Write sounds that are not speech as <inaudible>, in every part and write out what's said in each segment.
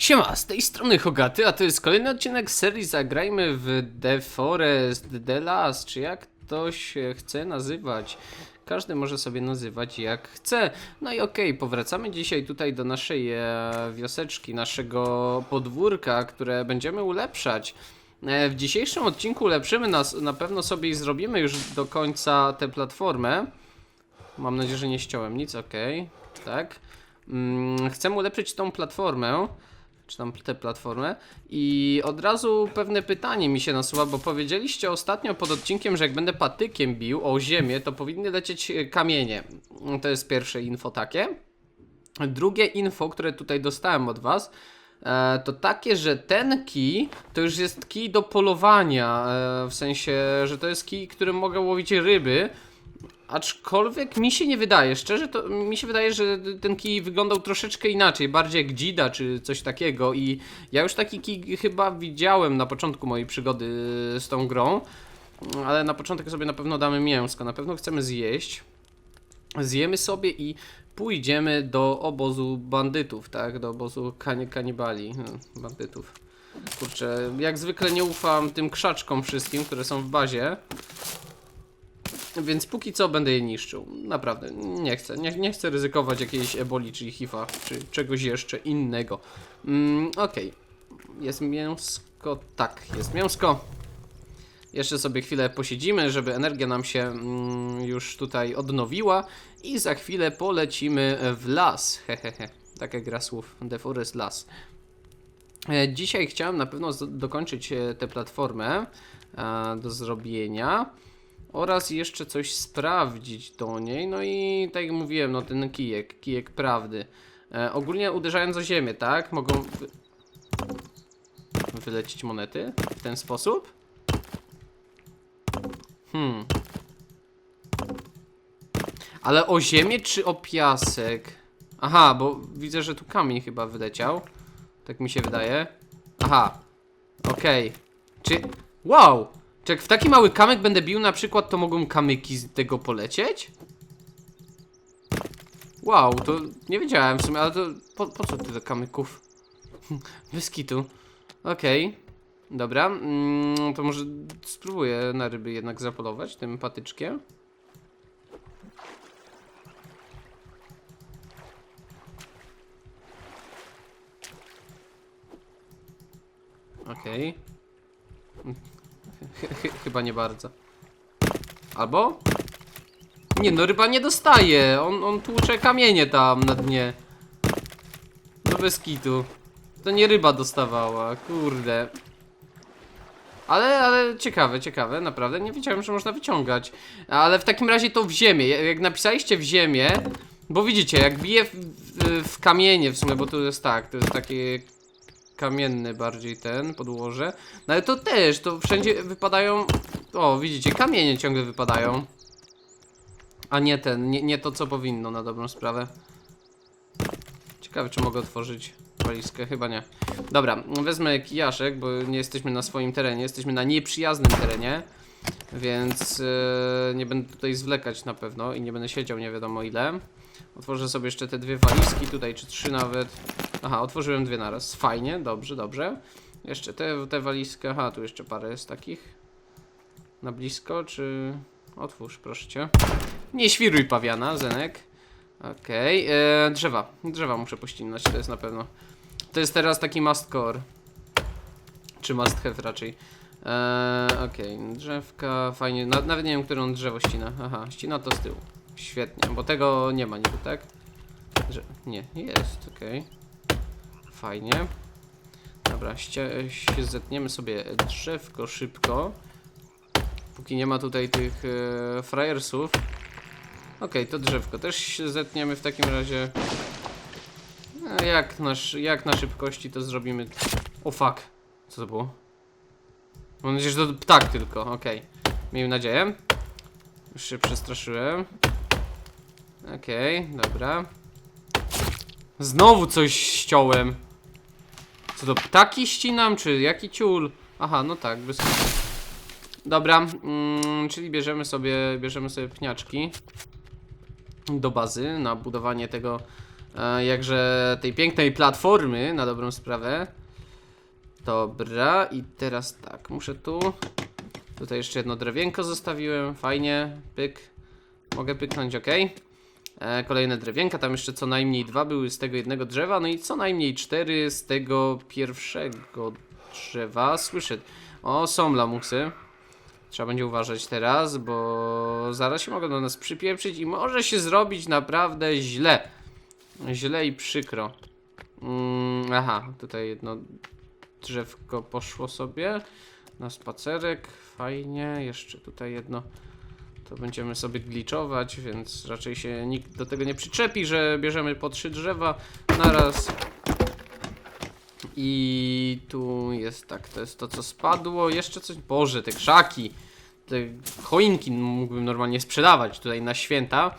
Siema, z tej strony Hogaty, a to jest kolejny odcinek serii Zagrajmy w The Forest, The Last, czy jak to się chce nazywać. Każdy może sobie nazywać jak chce. No i okej, powracamy dzisiaj tutaj do naszej e, wioseczki, naszego podwórka, które będziemy ulepszać. E, w dzisiejszym odcinku ulepszymy nas, na pewno sobie i zrobimy już do końca tę platformę. Mam nadzieję, że nie ściąłem nic, okej, tak. Mm, chcemy ulepszyć tą platformę, czy tam tę platformę i od razu pewne pytanie mi się nasuwa, bo powiedzieliście ostatnio pod odcinkiem, że jak będę patykiem bił o ziemię, to powinny lecieć e, kamienie. To jest pierwsze info takie. Drugie info, które tutaj dostałem od was, e, to takie, że ten kij to już jest kij do polowania, e, w sensie, że to jest kij, którym mogę łowić ryby. Aczkolwiek mi się nie wydaje, szczerze to mi się wydaje, że ten kij wyglądał troszeczkę inaczej, bardziej jak dzida czy coś takiego i ja już taki kij chyba widziałem na początku mojej przygody z tą grą, ale na początek sobie na pewno damy mięsko, na pewno chcemy zjeść. Zjemy sobie i pójdziemy do obozu bandytów, tak? Do obozu kani kanibali, hmm, bandytów. Kurczę, jak zwykle nie ufam tym krzaczkom wszystkim, które są w bazie. Więc póki co będę je niszczył. Naprawdę, nie chcę. Nie, nie chcę ryzykować jakiejś eboli, czy hifa, czy czegoś jeszcze innego. Mm, Okej. Jest mięsko? Tak, jest mięsko. Jeszcze sobie chwilę posiedzimy, żeby energia nam się mm, już tutaj odnowiła. I za chwilę polecimy w las. <laughs> Hehehe. Taka gra słów. The Forest Las. E, Dzisiaj chciałem na pewno dokończyć e, tę platformę e, do zrobienia oraz jeszcze coś sprawdzić do niej. No i tak jak mówiłem, no ten kijek, kijek prawdy. E, ogólnie uderzając o ziemię, tak? Mogą wy... wylecieć monety w ten sposób. Hmm. Ale o ziemię czy o piasek? Aha, bo widzę, że tu kamień chyba wyleciał. Tak mi się wydaje. Aha. Okej. Czy... Wow! Czy jak w taki mały kamyk będę bił na przykład, to mogą kamyki z tego polecieć? Wow, to nie wiedziałem w sumie, ale to po, po co tyle kamyków? <laughs> Bez. Okej. Dobra, mm, to może spróbuję na ryby jednak zapolować tym patyczkiem. Okej. Ch- Chyba nie bardzo. Albo? Nie no, ryba nie dostaje. On, on tłucze kamienie tam na dnie. No bez kitu. To nie ryba dostawała, kurde. Ale, ale ciekawe, ciekawe, naprawdę. Nie wiedziałem, że można wyciągać. Ale w takim razie to w ziemię. Jak napisaliście w ziemię, bo widzicie, jak bije w, w, w kamienie w sumie, bo to jest tak, to jest takie kamienny bardziej ten podłoże. No ale to też, to wszędzie wypadają. O, widzicie, kamienie ciągle wypadają. A nie ten, nie, nie to co powinno na dobrą sprawę. Ciekawe, czy mogę otworzyć walizkę, chyba nie. Dobra, wezmę kijaszek, bo nie jesteśmy na swoim terenie, jesteśmy na nieprzyjaznym terenie. Więc e, nie będę tutaj zwlekać na pewno i nie będę siedział nie wiadomo ile. Otworzę sobie jeszcze te dwie walizki tutaj, czy trzy nawet. Aha, otworzyłem dwie naraz. Fajnie, dobrze, dobrze. Jeszcze te, te walizki. Aha, tu jeszcze parę jest takich. Na blisko, czy... Otwórz, proszę cię. Nie świruj pawiana, Zenek. Okej, e, drzewa. Drzewa muszę pościnać, to jest na pewno. To jest teraz taki must core. Czy must have raczej. E, Okej, drzewka, fajnie. Na, nawet nie wiem, którą drzewo ścina. Aha, ścina to z tyłu. Świetnie, bo tego nie ma niby, tak? Drze nie, jest, okej. Fajnie. Dobra, zetniemy sobie drzewko szybko. Póki nie ma tutaj tych e, frajersów. Okej, to drzewko też zetniemy w takim razie. E, jak, na, szy- jak na szybkości to zrobimy. O fuck. Co to było? Mam nadzieję, że to ptak tylko, okej. Miejmy nadzieję. Już się przestraszyłem. Okej, dobra. Znowu coś ściąłem. Co to ptaki ścinam, czy jaki ciul? Aha, no tak, bez. Dobra, mm, czyli bierzemy sobie, bierzemy sobie pniaczki do bazy na budowanie tego e, jakże tej pięknej platformy, na dobrą sprawę. Dobra, i teraz tak, muszę tu. Tutaj jeszcze jedno drewienko zostawiłem, fajnie, pyk. Mogę pyknąć, ok. E, kolejne drewienka, tam jeszcze co najmniej dwa były z tego jednego drzewa, no i co najmniej cztery z tego pierwszego drzewa. Słyszę, o są lamusy. Trzeba będzie uważać teraz, bo zaraz się mogą do nas przypieprzyć i może się zrobić naprawdę źle. Źle i przykro. Mm, aha, tutaj jedno drzewko poszło sobie na spacerek. Fajnie. Jeszcze tutaj jedno. To będziemy sobie gliczować, więc raczej się nikt do tego nie przyczepi, że bierzemy po trzy drzewa naraz. I tu jest tak, to jest to co spadło. Jeszcze coś. Boże, te krzaki. Te choinki mógłbym normalnie sprzedawać tutaj na święta.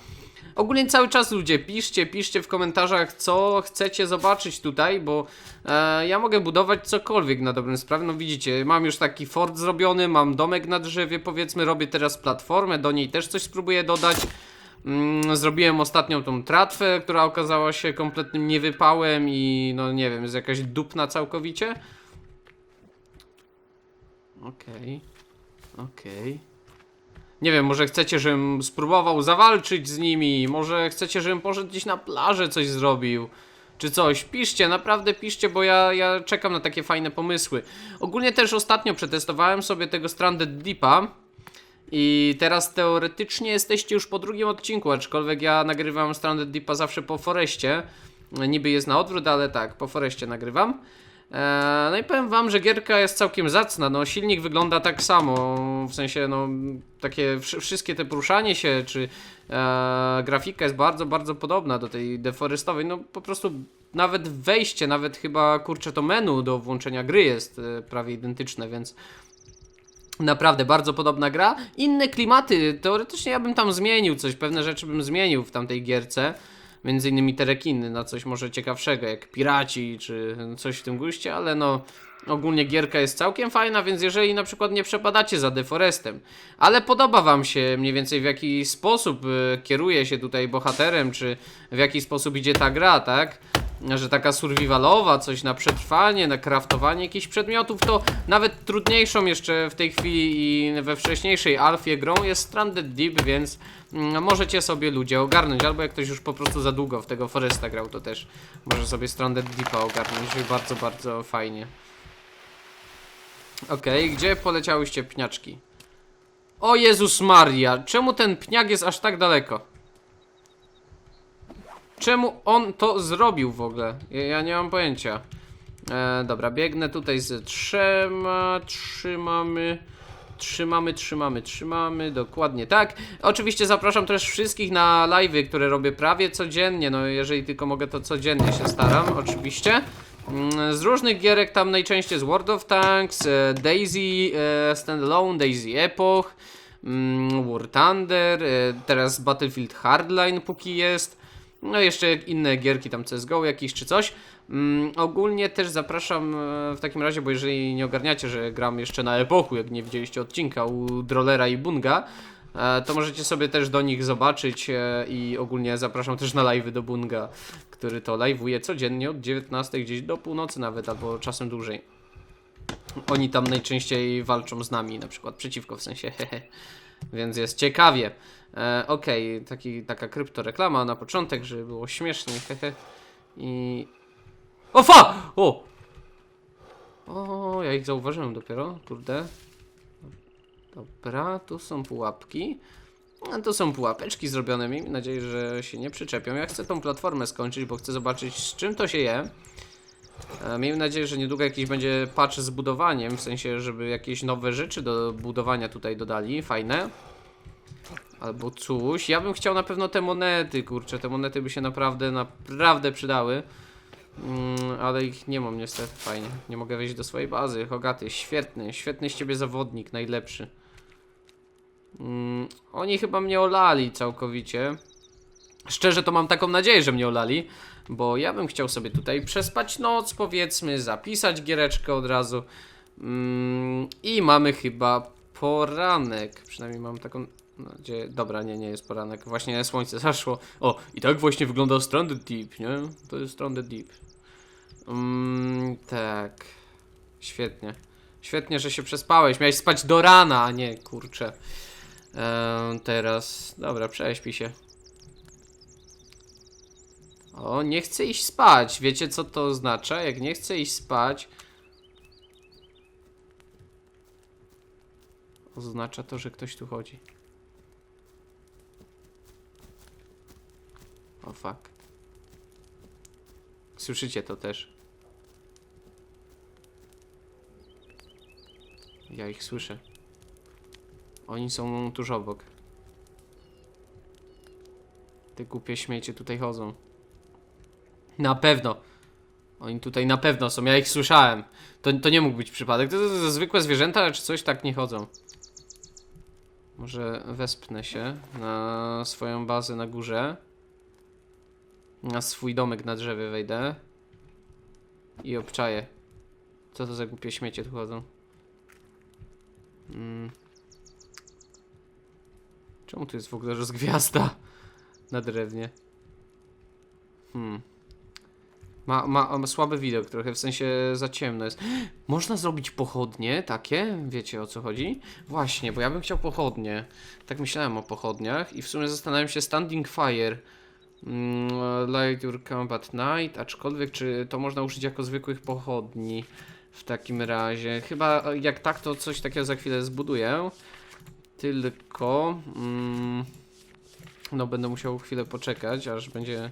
Ogólnie cały czas ludzie piszcie, piszcie w komentarzach co chcecie zobaczyć tutaj, bo e, ja mogę budować cokolwiek na dobrym sprawie. No widzicie, mam już taki fort zrobiony, mam domek na drzewie powiedzmy, robię teraz platformę, do niej też coś spróbuję dodać. Mm, zrobiłem ostatnią tą tratwę, która okazała się kompletnym niewypałem i no nie wiem, jest jakaś dupna całkowicie. Okej, okej. Nie wiem, może chcecie, żebym spróbował zawalczyć z nimi, może chcecie, żebym poszedł gdzieś na plażę, coś zrobił, czy coś. Piszcie, naprawdę piszcie, bo ja, ja czekam na takie fajne pomysły. Ogólnie też ostatnio przetestowałem sobie tego Stranded Deepa i teraz teoretycznie jesteście już po drugim odcinku, aczkolwiek ja nagrywam Stranded Deepa zawsze po Foreście. Niby jest na odwrót, ale tak, po Foreście nagrywam. Eee, no i powiem wam, że gierka jest całkiem zacna, no silnik wygląda tak samo, w sensie no takie wsz- wszystkie te poruszanie się, czy eee, grafika jest bardzo, bardzo podobna do tej deforestowej, no po prostu nawet wejście, nawet chyba kurczę to menu do włączenia gry jest e, prawie identyczne, więc Naprawdę bardzo podobna gra. Inne klimaty, teoretycznie ja bym tam zmienił coś, pewne rzeczy bym zmienił w tamtej gierce. Między innymi te rekiny na coś może ciekawszego, jak piraci czy coś w tym guście, ale no ogólnie gierka jest całkiem fajna, więc jeżeli na przykład nie przepadacie za Deforestem, ale podoba wam się mniej więcej w jaki sposób y, kieruje się tutaj bohaterem, czy w jaki sposób idzie ta gra, tak? Że taka survivalowa, coś na przetrwanie, na kraftowanie jakichś przedmiotów, to nawet trudniejszą jeszcze w tej chwili i we wcześniejszej alfie grą jest Stranded Deep, więc mm, możecie sobie ludzie ogarnąć, albo jak ktoś już po prostu za długo w tego Foresta grał, to też może sobie Stranded Deepa ogarnąć bardzo, bardzo fajnie. Okej, gdzie poleciałyście pniaczki? O Jezus Maria, czemu ten pniak jest aż tak daleko? Czemu on to zrobił w ogóle? Ja, nie mam pojęcia. E, dobra, biegnę tutaj z trzema, trzymamy, trzymamy, trzymamy, trzymamy, dokładnie tak. Oczywiście zapraszam też wszystkich na live'y, które robię prawie codziennie, no jeżeli tylko mogę to codziennie się staram, oczywiście. Mm, Z różnych gierek tam najczęściej z World of Tanks, e, Daisy e, Standalone, Daisy Epoch, mm, War Thunder, e, teraz Battlefield Hardline póki jest. No jeszcze inne gierki, tam CSGO jakieś czy coś. Mm, ogólnie też zapraszam e, w takim razie, bo jeżeli nie ogarniacie, że gram jeszcze na epoku, jak nie widzieliście odcinka u Drollera i Bunga, e, to możecie sobie też do nich zobaczyć e, i ogólnie zapraszam też na live'y do Bunga, który to live'uje codziennie od 19 gdzieś do północy nawet, albo czasem dłużej. Oni tam najczęściej walczą z nami, na przykład przeciwko w sensie, <laughs> hehe. Więc jest ciekawie. E, Okej, taki, taka kryptoreklama na początek, żeby było śmiesznie, hehe. I... O! O! O, ja ich zauważyłem dopiero, kurde. Dobra, tu są pułapki. A to są pułapeczki zrobione, miejmy nadzieję, że się nie przyczepią. Ja chcę tą platformę skończyć, bo chcę zobaczyć z czym to się je. Miejmy nadzieję, że niedługo jakiś będzie patch z budowaniem, w sensie, żeby jakieś nowe rzeczy do budowania tutaj dodali, fajne. Albo coś. Ja bym chciał na pewno te monety, kurczę, te monety by się naprawdę, naprawdę przydały. Mm, ale ich nie mam niestety, fajnie. Nie mogę wejść do swojej bazy. Hogaty, świetny, świetny z ciebie zawodnik, najlepszy. Mm, oni chyba mnie olali całkowicie. Szczerze to mam taką nadzieję, że mnie olali, bo ja bym chciał sobie tutaj przespać noc, powiedzmy, zapisać giereczkę od razu. Mm, I mamy chyba poranek, przynajmniej mam taką gdzie... Dobra, nie, nie jest poranek. Właśnie słońce <laughs> zaszło. O, i tak właśnie wygląda Stranded Deep, nie? To jest Stranded Deep. Mm, tak. Świetnie. Świetnie, że się przespałeś. Miałeś spać do rana, a nie, kurczę. Ehm, teraz... Dobra, prześpi się. O, nie chcę iść spać. Wiecie co to oznacza? Jak nie chcę iść spać... Oznacza to, że ktoś tu chodzi. O fuck. Słyszycie to też. Ja ich słyszę. Oni są tuż obok. Te głupie śmiecie tutaj chodzą. Na pewno. Oni tutaj na pewno są, ja ich słyszałem. To, to nie mógł być przypadek. To, to, to zwykłe zwierzęta, czy coś tak nie chodzą. Może wespnę się na swoją bazę na górze. Na swój domek na drzewie wejdę. I obczaję. Co to za głupie śmiecie tu chodzą? Mm. Czemu tu jest w ogóle rozgwiazda na drewnie? Hmm. Ma, ma, ma słaby widok trochę, w sensie za ciemno jest. <gasps> Można zrobić pochodnie takie? Wiecie o co chodzi? Właśnie, bo ja bym chciał pochodnie. Tak myślałem o pochodniach i w sumie zastanawiam się Standing Fire. Mm, light your camp at night, aczkolwiek czy to można użyć jako zwykłych pochodni w takim razie? Chyba jak tak, to coś takiego za chwilę zbuduję. Tylko... Mm, no będę musiał chwilę poczekać, aż będzie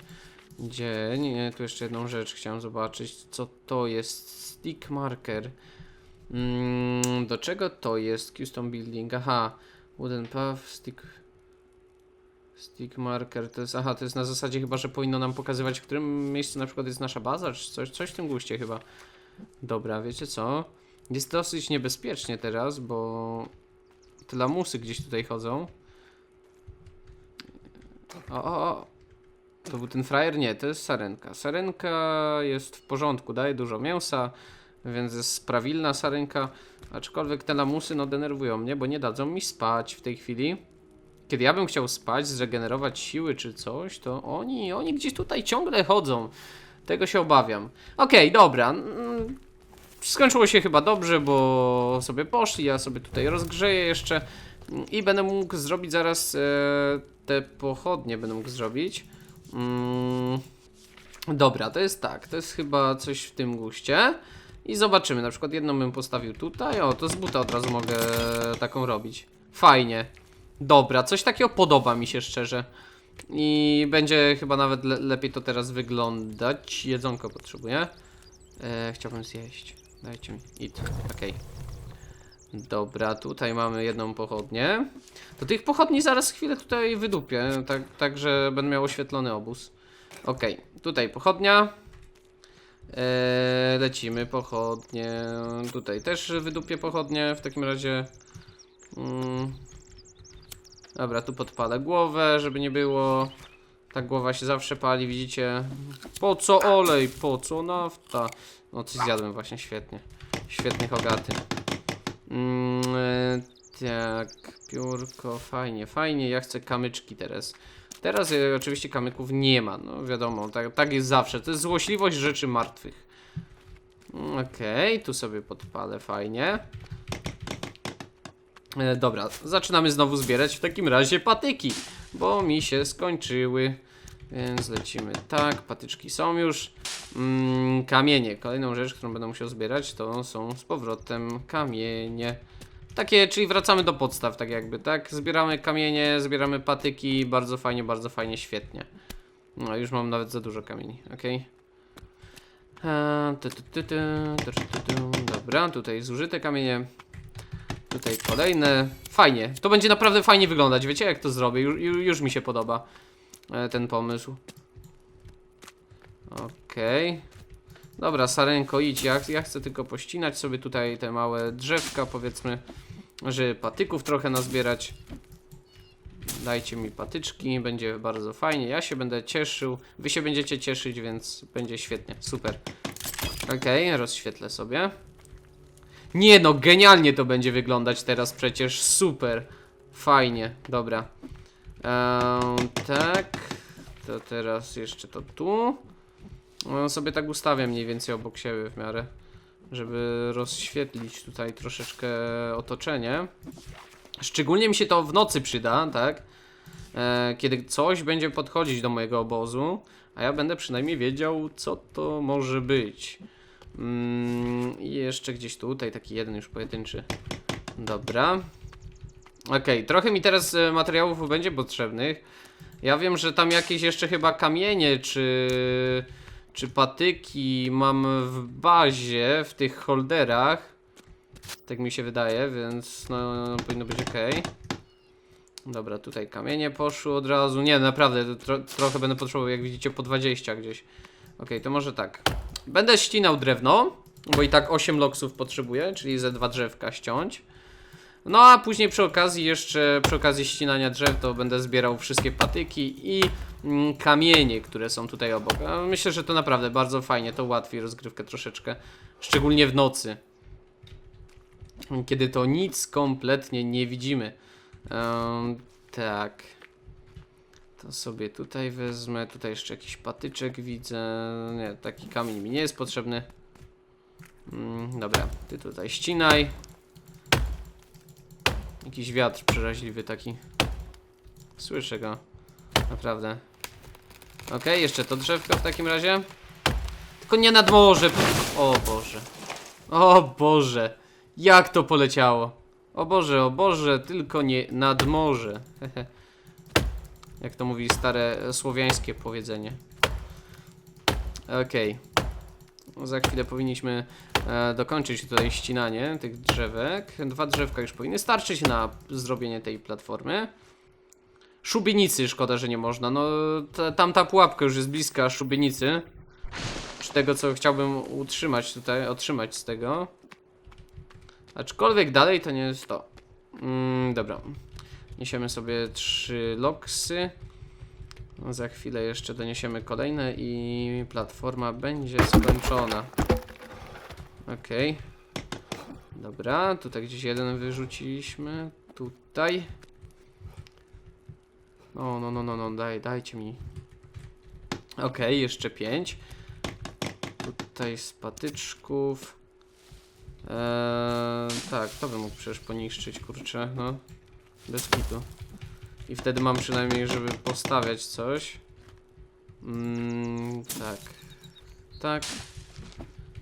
dzień. Tu jeszcze jedną rzecz chciałem zobaczyć. Co to jest? Stick marker. Mm, do czego to jest? Custom building. Aha. Wooden path, stick. Stick marker. To jest. Aha, to jest na zasadzie chyba, że powinno nam pokazywać, w którym miejscu na przykład jest nasza baza, czy coś, coś w tym guście chyba. Dobra, wiecie co? Jest dosyć niebezpiecznie teraz, bo te lamusy gdzieś tutaj chodzą. O, o, o. To był ten frajer? Nie, to jest sarenka. Sarenka jest w porządku, daje dużo mięsa, więc jest sprawilna sarenka. Aczkolwiek te lamusy no denerwują mnie, bo nie dadzą mi spać w tej chwili. Kiedy ja bym chciał spać, zregenerować siły czy coś, to oni, oni gdzieś tutaj ciągle chodzą. Tego się obawiam. Okej, dobra. mm, Skończyło się chyba dobrze, bo sobie poszli, ja sobie tutaj rozgrzeję jeszcze i będę mógł zrobić zaraz e, te pochodnie, będę mógł zrobić. Mm, dobra, to jest tak, to jest chyba coś w tym guście. I zobaczymy, na przykład jedną bym postawił tutaj, o, to z buta od razu mogę taką robić. Fajnie. Dobra, coś takiego podoba mi się szczerze. I będzie chyba nawet le lepiej to teraz wyglądać. Jedzonko potrzebuję. E, chciałbym zjeść. Dajcie mi. It. Okej. Dobra, tutaj mamy jedną pochodnię. Do tych pochodni zaraz chwilę tutaj wydupię, tak, tak że będę miał oświetlony obóz. Okej, tutaj pochodnia. Eee, lecimy, pochodnie. Tutaj też wydupię pochodnie, w takim razie. Mm. Dobra, tu podpalę głowę, żeby nie było. Ta głowa się zawsze pali, widzicie? Po co olej? Po co nafta? No, coś zjadłem właśnie, świetnie. Świetnie hogaty. Mm, e, tak, piórko, fajnie, fajnie. Ja chcę kamyczki teraz. Teraz e, oczywiście kamyków nie ma, no wiadomo, tak, tak jest zawsze. To jest złośliwość rzeczy martwych. Okej, tu sobie podpalę, fajnie. E, dobra, zaczynamy znowu zbierać w takim razie patyki, bo mi się skończyły. Więc lecimy tak, patyczki są już. Mm, kamienie. Kolejną rzecz, którą będę musiał zbierać, to są z powrotem kamienie. Takie, czyli wracamy do podstaw, tak jakby, tak? Zbieramy kamienie, zbieramy patyki, bardzo fajnie, bardzo fajnie, świetnie. No, już mam nawet za dużo kamieni, ok? Dobra, tutaj zużyte kamienie. Tutaj kolejne. Fajnie. To będzie naprawdę fajnie wyglądać. Wiecie, jak to zrobię? Już, już, mi się podoba e, ten pomysł. Okej. Dobra, Sarenko, idź. Ja, ja chcę tylko pościnać sobie tutaj te małe drzewka, powiedzmy, żeby patyków trochę nazbierać. Dajcie mi patyczki, będzie bardzo fajnie. Ja się będę cieszył, wy się będziecie cieszyć, więc będzie świetnie, super. Okej, rozświetlę sobie. Nie no, genialnie to będzie wyglądać teraz przecież, super. Fajnie, dobra. Ehm, tak. To teraz jeszcze to tu. No, sobie tak ustawię mniej więcej obok siebie w miarę, żeby rozświetlić tutaj troszeczkę otoczenie. Szczególnie mi się to w nocy przyda, tak? E, kiedy coś będzie podchodzić do mojego obozu, a ja będę przynajmniej wiedział, co to może być. Mm, jeszcze gdzieś tutaj, taki jeden już pojedynczy. Dobra. Okej, trochę mi teraz e, materiałów będzie potrzebnych. Ja wiem, że tam jakieś jeszcze chyba kamienie, czy, czy patyki mam w bazie, w tych holderach. Tak mi się wydaje, więc no, powinno być ok. Dobra, tutaj kamienie poszły od razu. Nie, naprawdę, tro trochę będę potrzebował, jak widzicie, po 20 gdzieś. Ok, to może tak. Będę ścinał drewno, bo i tak 8 loksów potrzebuję, czyli ze dwa drzewka ściąć. No a później przy okazji jeszcze, przy okazji ścinania drzew, to będę zbierał wszystkie patyki i mm, kamienie, które są tutaj obok. Myślę, że to naprawdę bardzo fajnie, to ułatwi rozgrywkę troszeczkę, szczególnie w nocy. Kiedy to nic kompletnie nie widzimy. Em, tak. To sobie tutaj wezmę. Tutaj jeszcze jakiś patyczek widzę. Nie, taki kamień mi nie jest potrzebny. Mm, dobra, ty tutaj ścinaj. Jakiś wiatr przeraźliwy taki. Słyszę go. Naprawdę. Okej, jeszcze to drzewko w takim razie. Tylko nie nad morze. O Boże. O Boże. Jak to poleciało. O Boże, o Boże, tylko nie nad morze. <laughs> Jak to mówi stare słowiańskie powiedzenie. Okej. No, Za chwilę powinniśmy e, dokończyć tutaj ścinanie tych drzewek. Dwa drzewka już powinny starczyć na zrobienie tej platformy. Szubienicy, szkoda, że nie można. No, ta, tamta pułapka już jest bliska szubienicy. Czy tego, co chciałbym utrzymać tutaj, otrzymać z tego. Aczkolwiek dalej to nie jest to. Mm, dobra. Niesiemy sobie trzy loksy. Za chwilę jeszcze doniesiemy kolejne i platforma będzie skończona. Okej. Dobra, tutaj gdzieś jeden wyrzuciliśmy. Tutaj. No, no, no, no, no, daj, dajcie mi. Okej, jeszcze pięć. Tutaj z patyczków. Eee, tak, to bym mógł przecież poniszczyć, kurczę, no. Bez kitu. I wtedy mam przynajmniej, żeby postawiać coś. Mm, tak. Tak.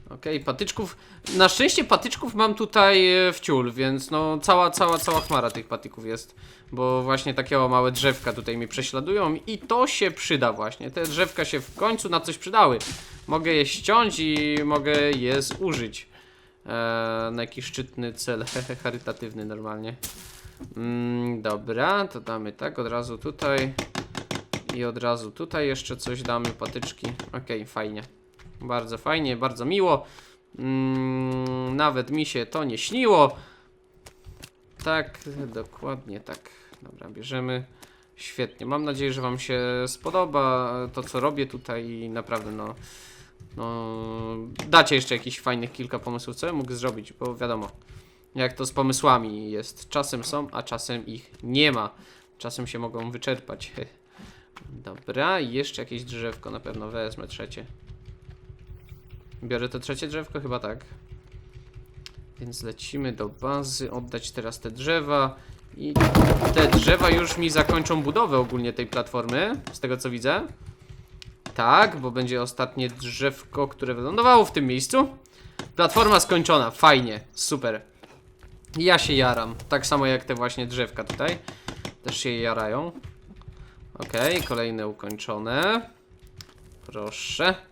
Okej, patyczków. Na szczęście patyczków mam tutaj e, w ciul, więc no cała, cała, cała chmara tych patyków jest. Bo właśnie takie małe drzewka tutaj mi prześladują i to się przyda właśnie. Te drzewka się w końcu na coś przydały. Mogę je ściąć i mogę je zużyć. E, na jakiś szczytny cel <laughs> charytatywny normalnie. Mm, dobra, to damy tak od razu tutaj. I od razu tutaj jeszcze coś damy, patyczki. Okej, fajnie. Bardzo fajnie, bardzo miło. Mm, nawet mi się to nie śniło. Tak, dokładnie tak. Dobra, bierzemy. Świetnie. Mam nadzieję, że Wam się spodoba to, co robię tutaj i naprawdę, no. No, dacie jeszcze jakichś fajnych kilka pomysłów, co ja mógł zrobić, bo wiadomo, jak to z pomysłami jest. Czasem są, a czasem ich nie ma. Czasem się mogą wyczerpać. <laughs> Dobra, jeszcze jakieś drzewko na pewno wezmę, trzecie. Biorę to trzecie drzewko? Chyba tak. Więc lecimy do bazy, oddać teraz te drzewa. I te drzewa już mi zakończą budowę ogólnie tej platformy, z tego co widzę. Tak, bo będzie ostatnie drzewko, które wylądowało w tym miejscu. Platforma skończona, fajnie, super. Ja się jaram, tak samo jak te właśnie drzewka tutaj. Też się jarają. Okej, kolejne ukończone. Proszę.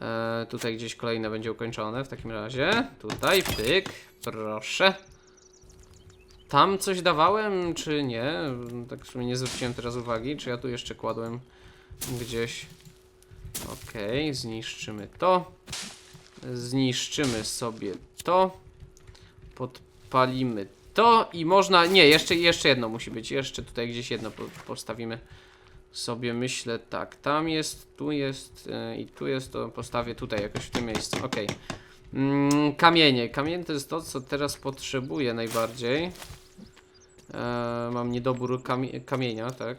E, tutaj gdzieś kolejne będzie ukończone w takim razie. Tutaj, wtyk, proszę. Tam coś dawałem, czy nie? Tak w sumie nie zwróciłem teraz uwagi, czy ja tu jeszcze kładłem gdzieś. Okej, zniszczymy to. Zniszczymy sobie to. Podpalimy to i można. Nie, jeszcze, jeszcze jedno musi być. Jeszcze tutaj gdzieś jedno po, postawimy sobie. Myślę tak. Tam jest, tu jest yy, i tu jest. To postawię tutaj jakoś w tym miejscu. Okej. Mm, kamienie. Kamienie to jest to, co teraz potrzebuję najbardziej. E, mam niedobór kamie kamienia, tak?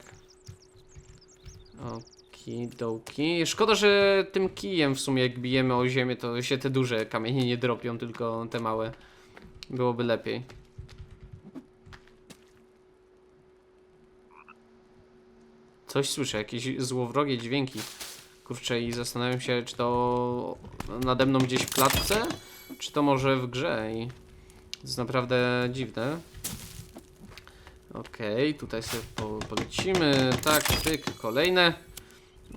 Okidoki. Szkoda, że tym kijem w sumie jak bijemy o ziemię, to się te duże kamienie nie dropią, tylko te małe. Byłoby lepiej. Coś słyszę, jakieś złowrogie dźwięki. Kurczę i zastanawiam się, czy to nade mną gdzieś w klatce, czy to może w grze i to jest naprawdę dziwne. Okej, tutaj sobie po, polecimy. Tak, pyk, kolejne.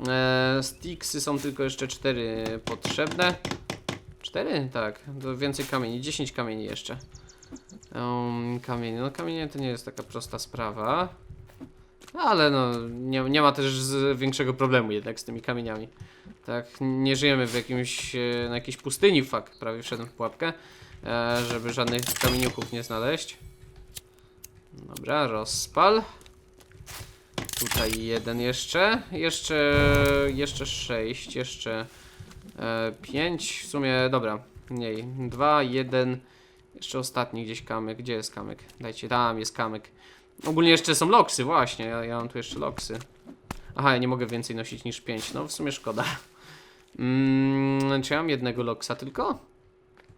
E, są tylko jeszcze cztery potrzebne. Cztery? Tak, to więcej kamieni, 10 kamieni jeszcze. Um, kamienie, no kamienie to nie jest taka prosta sprawa. Ale no, nie, nie ma też większego problemu jednak z tymi kamieniami. Tak, nie żyjemy w jakimś, e, na jakiejś pustyni, fakt, prawie wszedłem w pułapkę, e, żeby żadnych kamieniuchów nie znaleźć. Dobra, rozpal. Tutaj jeden jeszcze, jeszcze, jeszcze sześć, jeszcze e, pięć, w sumie, dobra, mniej, dwa, jeden, jeszcze ostatni gdzieś kamyk, gdzie jest kamyk? Dajcie, tam jest kamyk. Ogólnie jeszcze są loksy, właśnie, ja, ja mam tu jeszcze loksy. Aha, ja nie mogę więcej nosić niż 5, no w sumie szkoda. Mm, czy ja mam jednego loksa tylko?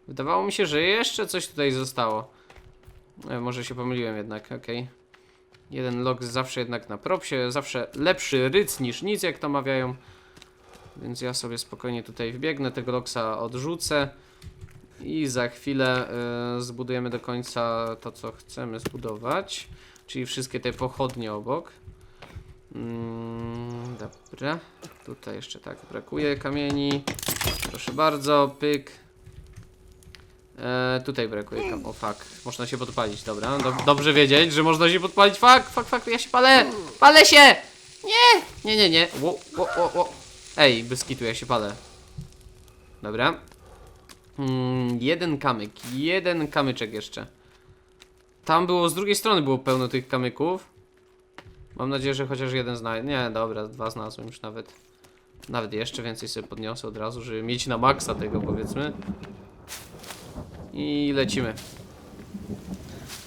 Wydawało mi się, że jeszcze coś tutaj zostało. E, może się pomyliłem jednak, okej. Jeden loks zawsze jednak na propsie, zawsze lepszy ryc niż nic, jak to mawiają. Więc ja sobie spokojnie tutaj wbiegnę, tego loksa odrzucę. I za chwilę y, zbudujemy do końca to, co chcemy zbudować. Czyli wszystkie te pochodnie obok. Mm, dobra. Tutaj jeszcze tak brakuje kamieni. Proszę bardzo, pyk. E, tutaj brakuje kam... O fuck, można się podpalić, dobra. Dob dobrze wiedzieć, że można się podpalić. Fuck, fuck, fuck, ja się palę! Palę się! Nie! Nie, nie, nie. Wo, wo, wo, wo. Ej, bez kitu, ja się palę. Dobra. Mm, jeden kamyk, jeden kamyczek jeszcze. Tam było, z drugiej strony było pełno tych kamyków. Mam nadzieję, że chociaż jeden znajdę. Nie, dobra, dwa znalazłem już nawet. Nawet jeszcze więcej sobie podniosę od razu, żeby mieć na maksa tego powiedzmy. I lecimy.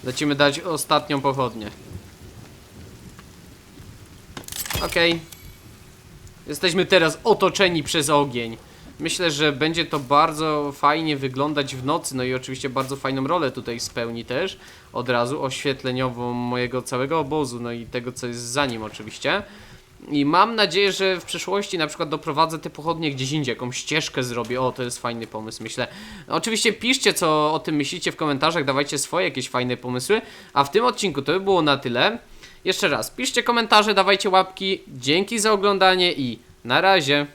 Lecimy dać ostatnią pochodnię. Okej. Jesteśmy teraz otoczeni przez ogień. Myślę, że będzie to bardzo fajnie wyglądać w nocy, no i oczywiście bardzo fajną rolę tutaj spełni też od razu oświetleniową mojego całego obozu, no i tego co jest za nim oczywiście. I mam nadzieję, że w przyszłości na przykład doprowadzę te pochodnie gdzieś indziej, jakąś ścieżkę zrobię. O, to jest fajny pomysł, myślę. Oczywiście piszcie, co o tym myślicie w komentarzach, dawajcie swoje jakieś fajne pomysły. A w tym odcinku to by było na tyle. Jeszcze raz, piszcie komentarze, dawajcie łapki. Dzięki za oglądanie i na razie.